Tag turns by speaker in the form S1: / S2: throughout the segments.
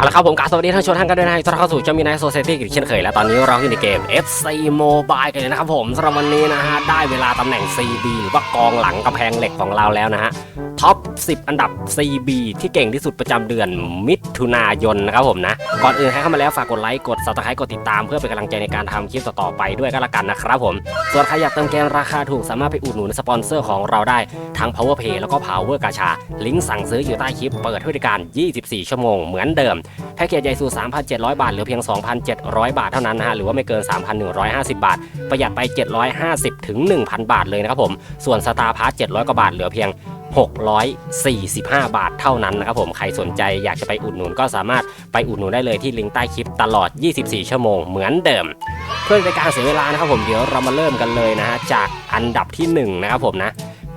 S1: เอาละครับผมกาสวัสดีท่านชมท่านกันด้วยนะต้อนรับเข้าสู่จอมินายโซเซตี้อีกเช่นเคยและตอนนี้เราอยู่ในเกม FC Mobile กันเลยนะครับผมสำหรับวันนี้นะฮะได้เวลาตำแหน่ง CB หรือว่ากองหลังกำแพงเหล็กของเราแล้วนะฮะท็อป 10 อันดับ CB ที่เก่งที่สุดประจำเดือนมิถุนายนนะครับผมนะก่อนอื่นใครเข้ามาแล้วฝากกดไลค์กด subscribe กดติดตามเพื่อเป็นกำลังใจในการทำคลิปต่อๆไปด้วยก็แล้วกันนะครับผมส่วนใครอยากเติมเกมราคาถูกสามารถไปอุดหนุนสปอนเซอร์ของเราได้ทั้ง Power Pay แล้วก็ Power กาชาลิงก์สั่งซื้ออยู่ใต้คลิปเปิดให้บริการ 24 ชั่วโมงเหมือนเดิมแพ็กเกจใหญ่สุด 3,700 บาทเหลือเพียง 2,700 บาทเท่านั้นนะฮะหรือว่าไม่เกิน 3,150 บาท ประหยัดไป 750ถึง1,000 บาทเลยนะครับผมส่วนสตาร์พาร์ท700กว่าบาทเหลือเพียง 645 บาทเท่านั้นนะครับผมใครสนใจอยากจะไปอุดหนุนก็สามารถไปอุดหนุนได้เลยที่ลิงก์ใต้คลิปตลอด 24 ชั่วโมงเหมือนเดิม เพื่อเป็นการเสียเวลานะครับผมเดี๋ยวเรามาเริ่มกันเลยนะฮะจากอันดับที่1นะครับผมนะ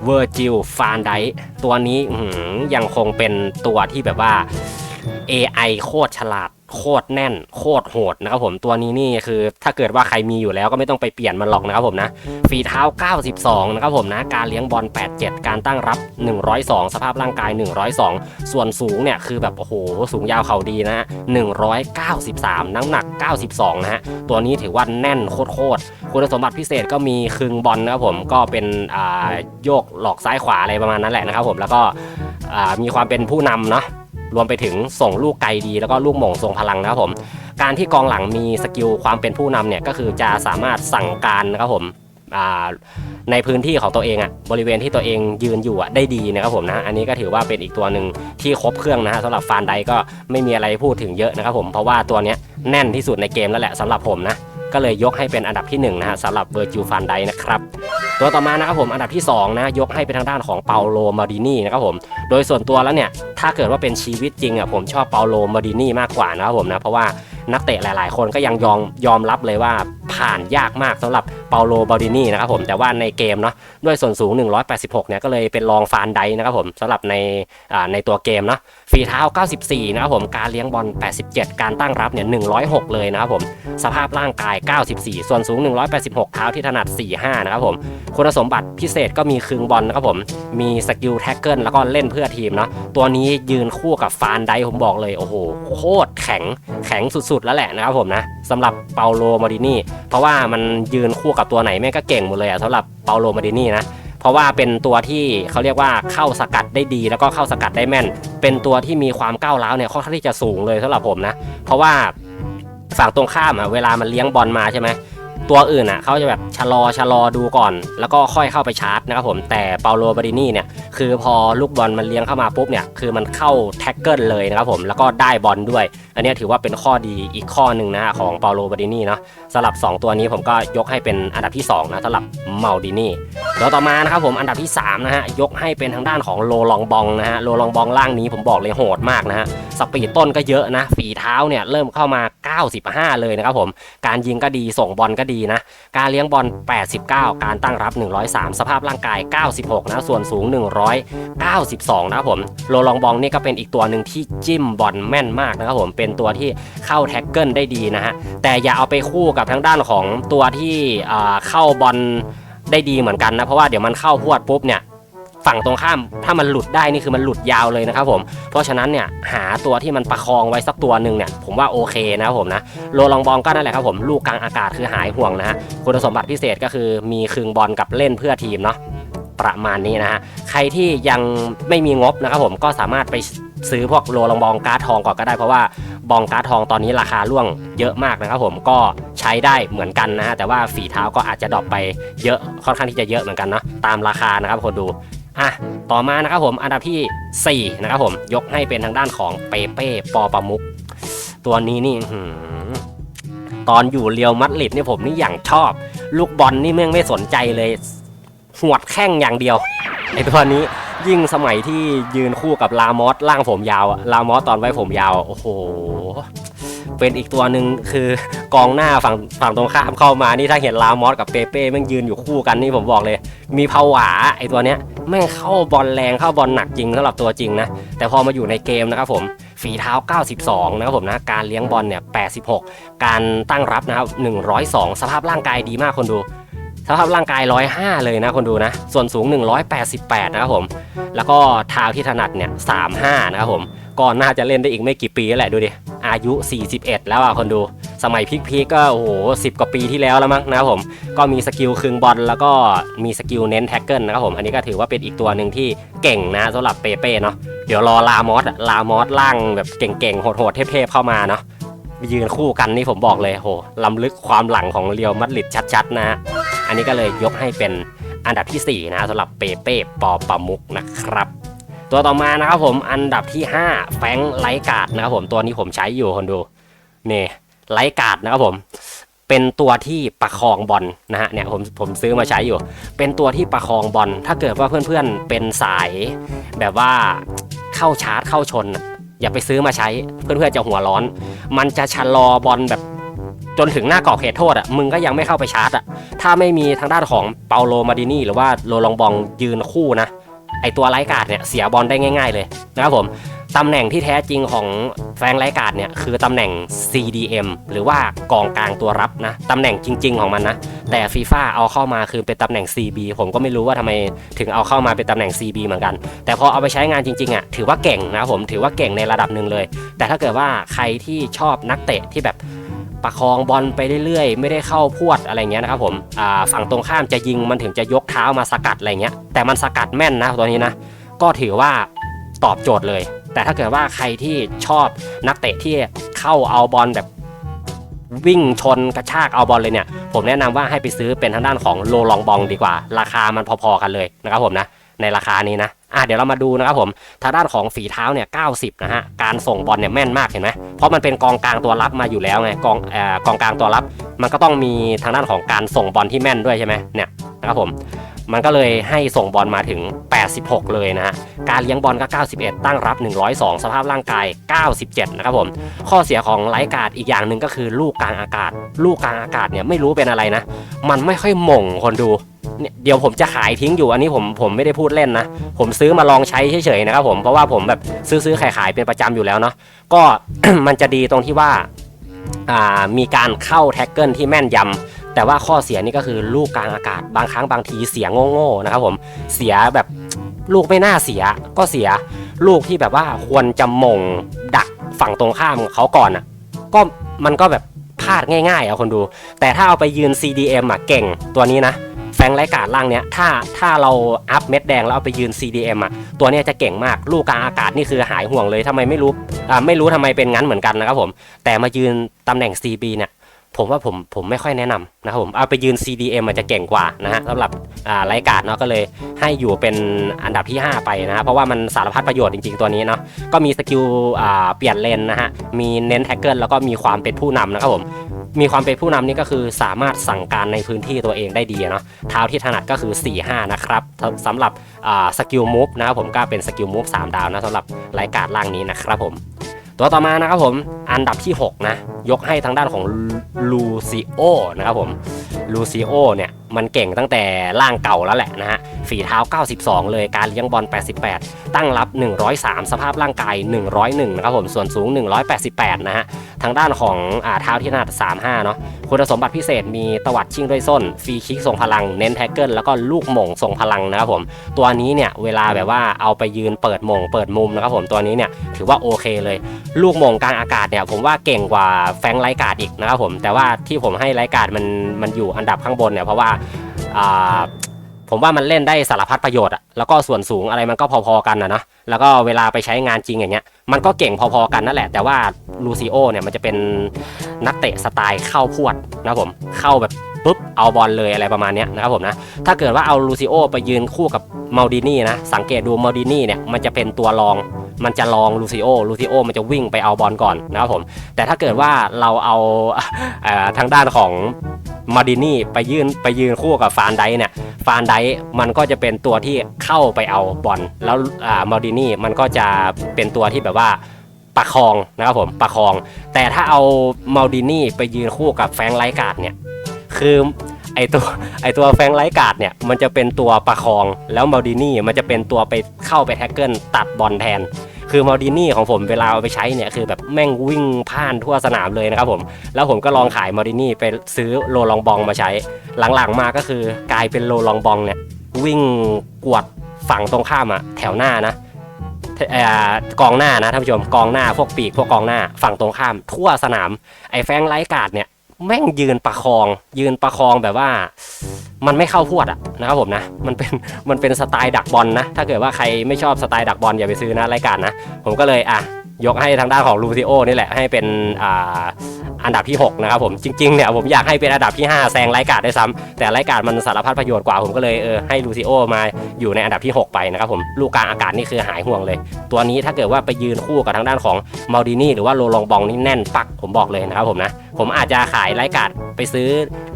S1: เวอร์จิลฟานไดตัวนี้ยังคงเป็นตัวที่แบบว่า AI โคตรฉลาด โคตรแน่น โคตรโหดนะครับผมตัวนี้นี่คือ ถ้าเกิดว่าใครมีอยู่แล้วก็ไม่ต้องไปเปลี่ยนมันหรอกนะครับผมนะฝีเท้า 92 นะครับผมนะ การเลี้ยงบอล 87 การตั้งรับ 102 สภาพร่างกาย 102 ส่วนสูงเนี่ยคือแบบโอ้โหสูงยาวเข่าดีนะฮะ193 น้ำหนัก 92 นะฮะตัวนี้ถือว่าแน่นโคตรๆคุณสมบัติพิเศษก็มีคึงบอลนะครับผมก็เป็นโยกหลอกซ้ายขวาอะไรประมาณนั้นแหละนะครับผมแล้วก็มีความเป็นผู้นำเนาะ รวมไปถึงส่งลูกไกลดีแล้วก็ลูกหม่งทรงพลังนะครับผม การที่กองหลังมีสกิลความเป็นผู้นำเนี่ยก็คือจะสามารถสั่งการนะครับผมในพื้นที่ของตัวเองอะบริเวณที่ตัวเองยืนอยู่อะได้ดีนะครับผมนะอันนี้ก็ถือว่าเป็นอีกตัวหนึ่งที่ครบเครื่องนะฮะสำหรับฟานไดก็ไม่มีอะไรพูดถึงเยอะนะครับผมเพราะว่าตัวเนี้ยแน่นที่สุดในเกมแล้วแหละสำหรับผมนะ ก็เลยยกให้เป็นอันดับที่หนึ่งนะฮะสำหรับเบอร์จิวฟานไดนะครับตัวต่อมานะครับผมอันดับที่สองนะยกให้เป็นทางด้านของเปาโลมาดินีนะครับผมโดยส่วนตัวแล้วเนี่ยถ้าเกิดว่าเป็นชีวิตจริงอะผมชอบเปาโลมาดินีมากกว่านะครับผมนะเพราะว่า นักเตะหลาย ๆ คนก็ยังยอมยอมรับเลยว่าผ่านยากมากสำหรับเปาโลบาดินีนะครับผมแต่ว่าในเกมเนาะด้วยส่วนสูง 186 เนี่ยก็เลยเป็นรองฟานไดนะครับผมสำหรับในในตัวเกมเนาะฝีเท้า 94 นะครับผมการเลี้ยงบอล 87 การตั้งรับเนี่ย 106 เลยนะครับผมสภาพร่างกาย 94 ส่วนสูง 186 เท้าที่ถนัด 45 นะครับผมคุณสมบัติพิเศษก็มีคึงบอลนะครับผมมีสกิลแท็กเกิลแล้วก็เล่นเพื่อทีมเนาะตัวนี้ยืนคู่กับฟานไดผมบอกเลยโอ้โหโคตรแข็งแข็งสุดๆแล้วแหละนะครับผมนะสำหรับเปาโลมาดินีเพราะว่ามันยืนคู่กับตัวไหนแม่งก็เก่งหมดเลยอะสำหรับเปาโลมาดินีนะเพราะว่าเป็นตัวที่เขาเรียกว่าเข้าสกัดได้ดี แล้วก็เข้าสกัดได้แม่น เป็นตัวที่มีความก้าวร้าวเนี่ยค่อนข้างที่จะสูงเลยสำหรับผมนะเพราะว่าฝั่งตรงข้ามอะเวลามันเลี้ยงบอลมาใช่ไหมตัวอื่นอะเขาจะแบบชะลอชะลอดูก่อน แล้วก็ค่อยเข้าไปชาร์จนะครับผมแต่เปาโลบาดินีเนี่ยคือพอลูกบอลมันเลี้ยงเข้ามาปุ๊บเนี่ยคือมันเข้าแท็กเกิลเลยนะครับผมแล้วก็ได้บอลด้วยอันนี้ถือว่าเป็นข้อดีอีกข้อหนึ่งนะฮะของเปาโลบาดินีเนาะสำหรับ 2 ตัวนี้ผมก็ยกให้เป็นอันดับที่ 2 นะสำหรับเมาดินีแล้วต่อมานะครับผมอันดับที่ 3 นะฮะ ยกให้เป็นทางด้านของโลลองบองนะฮะ โลลองบองล่างนี้ผมบอกเลยโหดมากนะฮะ สปีดต้นก็เยอะนะ ฝีเท้าเนี่ยเริ่มเข้ามา 95 เลยนะครับผม การยิงก็ดีส่งบอลก็ดีนะ การเลี้ยงบอล 89 การตั้งรับ 103 สภาพร่างกาย 96 นะ ส่วนสูง 192 นะครับผม โลลองบองนี่ก็เป็นอีกตัวหนึ่งที่จิ้มบอลแม่นมากนะครับผมเป็นตัวที่เข้าแท็กเกิลได้ดีนะฮะแต่อย่าเอาไปคู่กับทางด้านของตัวที่เข้าบอลได้ดีเหมือนกันนะเพราะว่าเดี๋ยวมันเข้าพวดปุ๊บเนี่ยฝั่งตรงข้ามถ้ามันหลุดได้นี่คือมันหลุดยาวเลยนะครับผม เพราะฉะนั้นเนี่ยหาตัวที่มันประคองไว้สักตัวหนึ่งเนี่ยผมว่าโอเคนะครับผมนะโลลองบองก็นั่นแหละครับผมลูกกลางอากาศคือหายห่วงนะฮะคุณสมบัติพิเศษก็คือมีคึงบอลกับเล่นเพื่อทีมเนาะประมาณนี้นะฮะใครที่ยังไม่มีงบนะครับผมก็สามารถไป ซื้อพวกโลลองบองการ์ดทองก่อนก็ได้เพราะว่าบองการ์ดทองตอนนี้ราคาร่วงเยอะมากนะครับผมก็ใช้ได้เหมือนกันนะฮะแต่ว่าฝีเท้าก็อาจจะดรอปไปเยอะค่อนข้างที่จะเยอะเหมือนกันเนาะตามราคานะครับคนดูอะต่อมานะครับผมอันดับทีสี่4นะครับผมยกให้เป็นทางด้านของเปเป้ปอปามุกตัวนี้นี่ตอนอยู่เรียวมัดริดนี่ผมนี่อย่างชอบ ลูกบอลนี่แม่งไม่สนใจเลยหวดแข้งอย่างเดียวไอตัวนี้ ยิ่งสมัยที่ยืนคู่กับลามอสล่างผมยาวอะลามอสตอนไว้ผมยาวโอ้โห เป็นอีกตัวหนึ่งคือกองหน้าฝั่งฝั่งตรงข้ามเข้ามานี่ถ้าเห็นลามอสกับเปเป้แม่งยืนอยู่คู่กันนี่ผมบอกเลย มีภาวะไอตัวเนี้ยแม่งเข้าบอลแรงเข้าบอลหนักจริงสำหรับตัวจริงนะแต่พอมาอยู่ในเกมนะครับผมฝีเท้า 92 นะครับผมนะ การเลี้ยงบอลเนี่ย 86 การตั้งรับนะครับ 102 สภาพร่างกายดีมากคนดู สภาพร่างกาย 105 เลยนะคนดูนะ ส่วนสูง 188 นะครับผม แล้วก็เท้าที่ถนัดเนี่ย 35 นะครับผมก่อนน่าจะเล่นได้อีกไม่กี่ปีแล้วแหละดูดิ อายุ 41 แล้วอะคนดู สมัยพีคๆก็โอ้โหสิกว่าปีที่แล้วแล้วมั้งนะครับผม ก็มีสกิลคึงบอลแล้วก็มีสกิลเน้นแท็กเกิลนะครับผม อันนี้ก็ถือว่าเป็นอีกตัวหนึ่งที่เก่งนะสำหรับเปเป้เนาะ เดี๋ยวรอลามอสลามอสล่างแบบเก่งๆโหดๆเทพๆเข้ามาเนาะ ยืนคู่กันนี่ผมบอกเลยโหล้ำลึกความหลังของเรียวมัดริดชัดๆนะฮะ อันนี้ก็เลยยกให้เป็นอันดับทีสี่ 4 นะสำหรับเปเป้ปอปามุกนะครับ ตัวต่อมานะครับผมอันดับที่ 5 แฟงไลการ์ดนะครับผมตัวนี้ผมใช้อยู่คนดูนี่ไลการ์ดนะครับผมเป็นตัวที่ประคองบอลนะฮะเนี่ยผมผมซื้อมาใช้อยู่ เป็นตัวที่ประคองบอลถ้าเกิดว่าเพื่อนๆเป็นสาย แบบว่าเข้าชาร์จเข้าชน อย่าไปซื้อมาใช้เพื่อนๆจะหัวร้อน มันจะชะลอบอลแบบ จนถึงหน้ากรอบเขตโทษอะมึงก็ยังไม่เข้าไปชาร์จอะถ้าไม่มีทางด้านของเปาโลมาดินี่หรือว่าโรลองบองยืนคู่นะไอตัวไลกาดเนี่ยเสียบอลได้ง่าย ๆ เลยนะครับผมตำแหน่งที่แท้จริงของแฟงค์ไลกาดเนี่ยคือตำแหน่ง CDM หรือว่ากองกลางตัวรับนะตำแหน่งจริง ๆ ของมันนะแต่ฟีฟ่าเอาเข้ามาคือเป็นตำแหน่ง CB ผมก็ไม่รู้ว่าทำไมถึงเอาเข้ามาเป็นตำแหน่ง CB เหมือนกัน แต่พอเอาไปใช้งานจริงๆอะถือว่าเก่งนะครับผมถือว่าเก่งในระดับหนึ่งเลย แต่ถ้าเกิดว่าใครที่ชอบนักเตะที่แบบ ประคองบอลไปเรื่อยๆ ไม่ได้เข้าพวดอะไรเงี้ยนะครับผมอ่าฝั่งตรงข้ามจะยิงมันถึงจะยกเท้ามาสกัดอะไรเงี้ยแต่มันสกัดแม่นนะตัวนี้นะก็ถือว่าตอบโจทย์เลย แต่ถ้าเกิดว่าใครที่ชอบนักเตะที่เข้าเอาบอลแบบวิ่งชนกระชากเอาบอลเลยเนี่ย ผมแนะนำว่าให้ไปซื้อเป็นทางด้านของโลลองบองดีกว่า ราคามันพอๆกันเลยนะครับผมนะในราคานี้นะ อะเดี๋ยวเรามาดูนะครับผมทางด้านของฝีเท้าเนี่ย90นะฮะการส่งบอลเนี่ยแม่นมากเห็นไหมเพราะมันเป็นกองกลางตัวรับมาอยู่แล้วไงกองเอ่อกองกลางตัวรับมันก็ต้องมีทางด้านของการส่งบอลที่แม่นด้วยใช่ไหมเนี่ยนะครับผมมันก็เลยให้ส่งบอลมาถึง 86 เลยนะฮะ การเลี้ยงบอลก็ 91 ตั้งรับ 102 สภาพร่างกาย 97 นะครับผม ข้อเสียของไลกาดอีกอย่างหนึ่งก็คือลูกกลางอากาศ ลูกกลางอากาศเนี่ยไม่รู้เป็นอะไรนะ มันไม่ค่อยหม่งคนดู เนี่ยเดี๋ยวผมจะขายทิ้งอยู่อันนี้ผมผมไม่ได้พูดเล่นนะ ผมซื้อมาลองใช้เฉยๆนะครับผมเพราะว่าผมแบบซื้อซื้อขายขายเป็นประจำอยู่แล้วเนาะก็มันจะดีตรงที่ว่าามีการเข้าแท็กเกิลที่แม่นยำแต่ว่าข้อเสียนี่ก็คือลูกกลางอากาศบางครั้งบางทีเสียโง่ๆนะครับผมเสียแบบลูกไม่น่าเสียก็เสียลูกที่แบบว่าควรจะมงดักฝั่งตรงข้ามเขาก่อนอะก็มันก็แบบพลาดง่ายๆอะคนดู แต่ถ้าเอาไปยืน CDM อะเก่งตัวนี้นะ แฟงไร้กาดล่างเนี้ยถ้าถ้าเราอัพเม็ดแดงแล้วเอาไปยืน CDM อะตัวเนี้ยจะเก่งมากลูกกลางอากาศนี่คือหายห่วงเลยทำไมไม่รู้อ่าไม่รู้ทำไมเป็นงั้นเหมือนกันนะครับผม แต่มายืนตำแหน่ง CB เนี่ยผมว่าผมผมไม่ค่อยแนะนำนะครับผมเอาไปยืน CDM มันจะเก่งกว่านะฮะสำหรับอ่าไรการดเนาะก็เลยให้อยู่เป็นอันดับที่ 5 ไปนะฮะเพราะว่ามันสารพัดประโยชน์จริงๆตัวนี้เนาะก็มีสกิลเปลี่ยนเลนนะฮะมีเน้นแท็กเกิลแล้วก็มีความเป็นผู้นำนะครับผม มีความเป็นผู้นำนี่ก็คือสามารถสั่งการในพื้นที่ตัวเองได้ดีเนาะเท้าที่ถนัดก็คือ 4-5 นะครับสำหรับสกิลมูฟนะครับผมก็เป็นสกิลมูฟ3ดาวนะสำหรับรายการล่างนี้นะครับผม ตัวต่อมานะครับผมอันดับที่ 6 นะ ยกให้ทางด้านของลูซิโอนะครับผมลูซิโอเนี่ย มันเก่งตั้งแต่ร่างเก่าแล้วแหละนะฮะ ฝีเท้า 92 เลยการเลี้ยงบอล 88 ตั้งรับ 103 สภาพร่างกาย 101 นะครับผมส่วนสูง 188 นะฮะทางด้านของอาเท้าที่ถนัด35 เนาะคุณสมบัติพิเศษมีตวัดชิงด้วยส้น ฟรีคิกทรงพลังเน้นแท็กเกิลแล้วก็ลูกหม่งทรงพลังนะครับผมตัวนี้เนี่ยเวลาแบบว่าเอาไปยืนเปิดหม่งเปิดมุมนะครับผมตัวนี้เนี่ยถือว่าโอเคเลย ลูกหม่งกลางอากาศเนี่ยผมว่าเก่งกว่าแฟงไลการ์ดอีกนะครับผมแต่ว่าที่ผมให้ไลการ์ดมันมันอยู่อันดับข้างบนเนี่ยเพราะว่า ผมว่ามันเล่นได้สารพัดประโยชน์อะแล้วก็ส่วนสูงอะไรมันก็พอๆกันนะนะแล้วก็เวลาไปใช้งานจริงอย่างเงี้ยมันก็เก่งพอๆกันนั่นแหละ แต่ว่าลูซิโอเนี่ยมันจะเป็นนักเตะสไตล์เข้าพวดนะครับผมเข้าแบบปุ๊บเอาบอลเลยอะไรประมาณนี้นะครับผมนะถ้าเกิดว่าเอาลูซิโอไปยืนคู่กับมาดินี่นะสังเกตดูมาดินี่เนี่ยมันจะเป็นตัวรองมันจะรองลูซิโอลูซิโอมันจะวิ่งไปเอาบอลก่อนนะครับผมแต่ถ้าเกิดว่าเราเอาเอ่อทางด้านของ มาดินี่ไปยืนไปยืนคู่กับฟานไดเนี่ยฟานไดมันก็จะเป็นตัวที่เข้าไปเอาบอลแล้วมาดินี่มันก็จะเป็นตัวที่แบบว่าประคองนะครับผมประคอง แต่ถ้าเอามาดินี่ไปยืนคู่กับแฟงไลกาดเนี่ยคือไอตัวไอตัวแฟงไลกาดเนี่ยมันจะเป็นตัวประคองแล้วมาดินี่มันจะเป็นตัวไปเข้าไปแท็กเกิลตัดบอลแทน คือมาดินี่ของผมเวลาเอาไปใช้เนี่ยคือแบบแม่งวิ่งพ่านทั่วสนามเลยนะครับผม แล้วผมก็ลองขายมาดินี่ไปซื้อโลลองบองมาใช้ หลังๆมาก็คือกลายเป็นโลลองบองเนี่ยวิ่งกวดฝั่งตรงข้ามอะแถวหน้านะเออกองหน้านะท่านผู้ชมกองหน้าพวกปีกพวกกองหน้าฝั่งตรงข้าม ทั่วสนามไอ้แฟงไลท์การ์ดเนี่ย แม่งยืนประคอง ยืนประคองแบบว่า มันไม่เข้าพวดอะนะครับผมนะมันเป็นมันเป็นสไตล์ดักบอลนะ ถ้าเกิดว่าใครไม่ชอบสไตล์ดักบอลอย่าไปซื้อนะรายการนะ ผมก็เลยอะ ยกให้ทางด้านของลูซิโอนี่แหละให้เป็นอันดับที่ 6 นะครับผมจริงๆเนี่ยผมอยากให้เป็นอันดับที่ 5 แซงไลการ์ดได้ซ้ำแต่ไลการ์ดมันสารพัดประโยชน์กว่าผมก็เลยเออให้ลูซิโอมาอยู่ในอันดับที่ 6 ไปนะครับผมลูกกลางอากาศนี่คือหายห่วงเลย ตัวนี้ถ้าเกิดว่าไปยืนคู่กับทางด้านของมาดินี่หรือว่าโรลองบองนี่แน่นปักผมบอกเลยนะครับผมนะผมอาจจะขายไลการ์ดไปซื้อ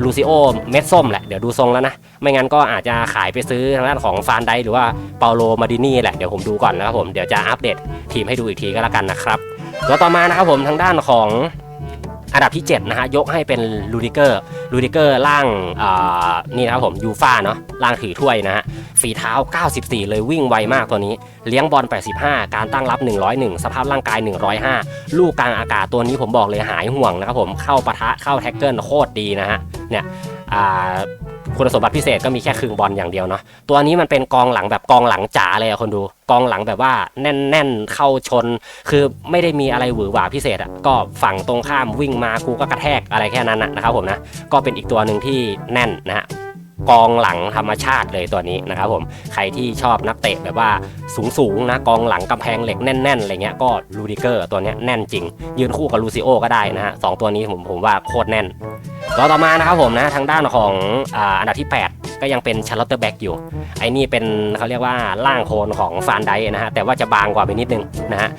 S1: ลูซิโอเม็ดส้มแหละเดี๋ยวดูทรงแล้วนะไม่งั้นก็อาจจะขายไปซื้อทางด้านของฟานไดหรือว่าเปาโลมาดินี่แหละเดี๋ยวผมดูก่อนนะครับผมเดี๋ยวจะอัปเดตทีมให้ดูอีกทีก็แล้วกันนะครับตัวต่อมานะครับผมทางด้านของอันดับที่ 7 นะฮะ ยกให้เป็นลูดิเกอร์ลูดิเกอร์ล่างนี่นะครับผมยูฟ่าเนาะล่างถือถ้วยนะฮะฝีเท้า 94 เลยวิ่งไวมากตัวนี้ เลี้ยงบอล 85 การตั้งรับ 101 สภาพร่างกาย 105 ลูกกลางอากาศตัวนี้ผมบอกเลยหายห่วงนะครับผมเข้าปะทะเข้าแท็กเกิลโคตรดีนะฮะเนี่ย คุณสมบัติพิเศษก็มีแค่ครึ่งบอลอย่างเดียวเนาะตัวนี้มันเป็นกองหลังแบบกองหลังจ๋าเลยอะคนดู กองหลังแบบว่าแน่นๆเข้าชน คือไม่ได้มีอะไรหวือหวาพิเศษอะก็ฝั่งตรงข้ามวิ่งมากูก็กระแทกอะไรแค่นั้นนะครับผมนะก็เป็นอีกตัวหนึ่งที่แน่นนะฮะ กองหลังธรรมชาติเลยตัวนี้นะครับผมใครที่ชอบนักเตะแบบว่าสูงๆนะกองหลังกำแพงเหล็กแน่นๆอะไรเงี้ยก็ลูดิเกอร์ตัวนี้แน่นจริง ยืนคู่กับลูซิโอก็ได้นะฮะสองตัวนี้ผมผมว่าโคตรแน่นตัวต่อมานะครับผมนะทางด้านของอันดับที่ 8 ก็ยังเป็นชาร์ลอตเตอร์แบ็กอยู่ ไอ้นี่เป็นเขาเรียกว่าล่างโคนของฟานไดนะฮะแต่ว่าจะบางกว่าไปนิดนึงนะฮะ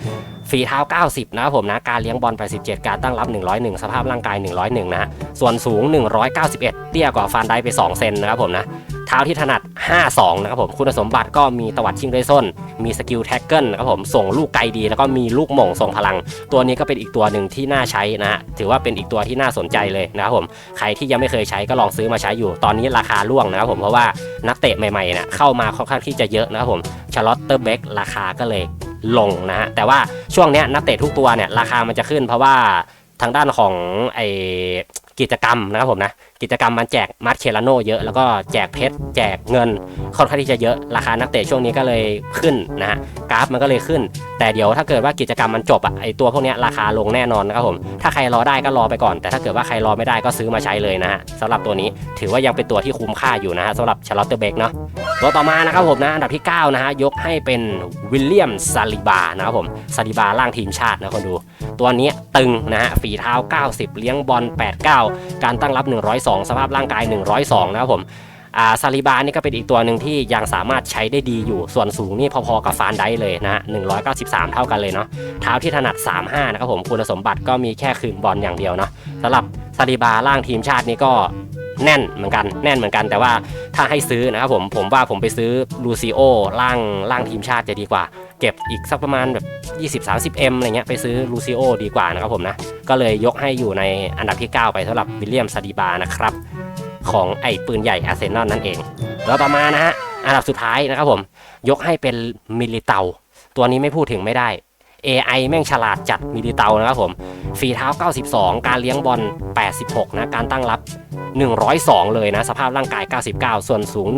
S1: ฝีเท้า 90 นะครับผมนะ การเลี้ยงบอล 87 การตั้งรับ 101 สภาพร่างกาย 101 นะฮะส่วนสูง 191เตี้ยกว่าฟานไดไป 2 เซนนะครับผมนะเท้าที่ถนัด 52 นะครับผมคุณสมบัติก็มีตวัดชิงด้วยส้น มีสกิลแท็กเกิลนะครับผมส่งลูกไกลดี แล้วก็มีลูกหม่งส่งพลัง ตัวนี้ก็เป็นอีกตัวหนึ่งที่น่าใช้นะฮะถือว่าเป็นอีกตัวที่น่าสนใจเลยนะครับผมใครที่ยังไม่เคยใช้ก็ลองซื้อมาใช้อยู่ ตอนนี้ราคาร่วงนะครับผมเพราะว่านักเตะใหม่ๆเนี่ยเข้ามาค่อนข้างที่จะเยอะนะครับผมชาร์ลอตเตอร์เบกราคาก็เลยลงนะฮะแต่ว่าช่วงเนี้ยนักเตะทุกตัวเนี่ยราคามันจะขึ้นเพราะว่าทางด้านของไอ กิจกรรมนะครับผมนะ กิจกรรมมันแจกมาร์เคลาโนเยอะแล้วก็แจกเพชรแจกเงินค่อนข้างที่จะเยอะราคานักเตะช่วงนี้ก็เลยขึ้นนะฮะกราฟมันก็เลยขึ้น แต่เดี๋ยวถ้าเกิดว่ากิจกรรมมันจบอะไอตัวพวกนี้ราคาลงแน่นอนนะครับผมถ้าใครรอได้ก็รอไปก่อน แต่ถ้าเกิดว่าใครรอไม่ได้ก็ซื้อมาใช้เลยนะฮะสำหรับตัวนี้ถือว่ายังเป็นตัวที่คุ้มค่าอยู่นะฮะสำหรับชาร์ลอตเตอร์เบกเนาะตัวต่อมานะครับผมนะอันดับที่9นะฮะยกให้เป็นวิลเลียมซาลิบานะครับผมซาลิบาล่างทีมชาตินะคนดู ตัวนี้ตึงนะฮะฝีเท้า 90 เลี้ยงบอล89การตั้งรับ 102 สภาพร่างกาย 102 นะครับผมอ่าซาลิบานี่ก็เป็นอีกตัวหนึ่งที่ยังสามารถใช้ได้ดีอยู่ส่วนสูงนี่พอๆกับฟานไดเลยนะฮะ193 เท่ากันเลยเนาะเท้าที่ถนัด 35 นะครับผมคุณสมบัติก็มีแค่คืนบอลอย่างเดียวเนาะสำหรับซาลิบาล่างทีมชาตินี่ก็แน่นเหมือนกันแน่นเหมือนกัน แต่ว่าถ้าให้ซื้อนะครับผมผมว่าผมไปซื้อลูซิโอล่างล่างทีมชาติจะดีกว่า เก็บอีกสักประมาณแบบ 20-30M อะไรเงี้ยไปซื้อลูซิโอดีกว่านะครับผมนะ ก็เลยยกให้อยู่ในอันดับที่ 9 ไปสำหรับวิลเลียมซาดิบานะครับ ของไอ้ปืนใหญ่อาร์เซนอลนั่นเอง แล้วต่อมานะฮะอันดับสุดท้ายนะครับผม ยกให้เป็นมิลิเตา ตัวนี้ไม่พูดถึงไม่ได้ AI แม่งฉลาดจัดมิลิเตานะครับผมฝีเท้า 92 การเลี้ยงบอล 86 นะ การตั้งรับ 102 เลยนะ สภาพร่างกาย 99 ส่วนสูง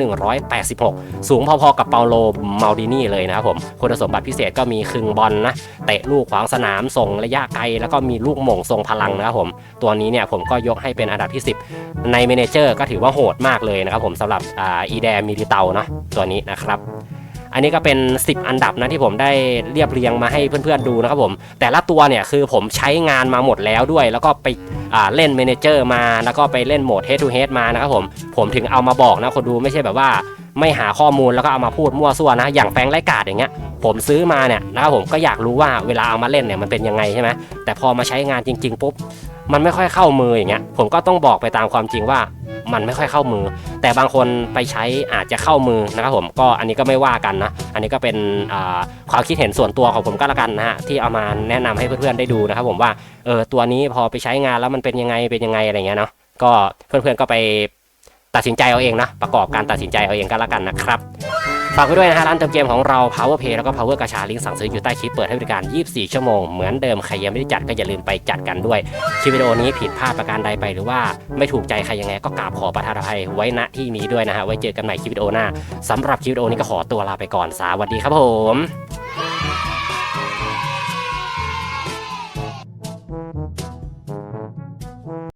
S1: 186 สูงพอๆกับเปาโลมาลดินี่เลยนะครับผม คุณสมบัติพิเศษก็มีครึ่งบอลนะเตะลูกขวางสนามส่งระยะไกล แล้วก็มีลูกหม่งทรงพลังนะครับผม ตัวนี้เนี่ยผมก็ยกให้เป็นอันดับที่ 10 ในเมนเจอร์ก็ถือว่าโหดมากเลยนะครับผมสำหรับอีแดมิลิเตาเนาะตัวนี้นะครับ อันนี้ก็เป็น 10 อันดับนะที่ผมได้เรียบเรียงมาให้เพื่อนๆดูนะครับผม แต่ละตัวเนี่ยคือผมใช้งานมาหมดแล้วด้วย แล้วก็ไปเล่นเมเนเจอร์มา แล้วก็ไปเล่นโหมด head to head มานะครับผม ผมถึงเอามาบอกนะคนดูไม่ใช่แบบว่าไม่หาข้อมูลแล้วก็เอามาพูดมั่วซั่วนะ อย่างแฟงไลกาดอย่างเงี้ย ผมซื้อมาเนี่ยนะครับผมก็อยากรู้ว่าเวลาเอามาเล่นเนี่ยมันเป็นยังไงใช่ไหมแต่พอมาใช้งานจริงๆปุ๊บ มันไม่ค่อยเข้ามืออย่างเงี้ยผมก็ต้องบอกไปตามความจริงว่ามันไม่ค่อยเข้ามือ แต่บางคนไปใช้อาจจะเข้ามือนะครับผมก็อันนี้ก็ไม่ว่ากันนะ อันนี้ก็เป็นความคิดเห็นส่วนตัวของผมก็แล้วกันนะฮะที่เอามาแนะนำให้เพื่อนๆได้ดูนะครับผมว่าเออตัวนี้พอไปใช้งานแล้วมันเป็นยังไงเป็นยังไงอะไรเงี้ยเนาะก็เพื่อนๆก็ไปตัดสินใจเอาเองนะประกอบการตัดสินใจเอาเองก็แล้วกันนะครับ ฝากไว้ด้วยนะฮะร้านเติมเกมของเรา Power Pay แล้วก็ Power กระชาลิงก์สั่งซื้ออยู่ใต้คลิปเปิดให้บริการ 24 ชั่วโมง เหมือนเดิมใครยังไม่ได้จัดก็อย่าลืมไปจัดกันด้วยคลิปวิดีโอนี้ผิดพลาดประการใดไปหรือว่าไม่ถูกใจใครยังไงก็กราบขอประทานอภัยไว้ณที่นี้ด้วยนะฮะไว้เจอกันใหม่คลิปวิดีโอหน้าสำหรับคลิปวิดีโอนี้ก็ขอตัวลาไปก่อนสวัสดีครับผม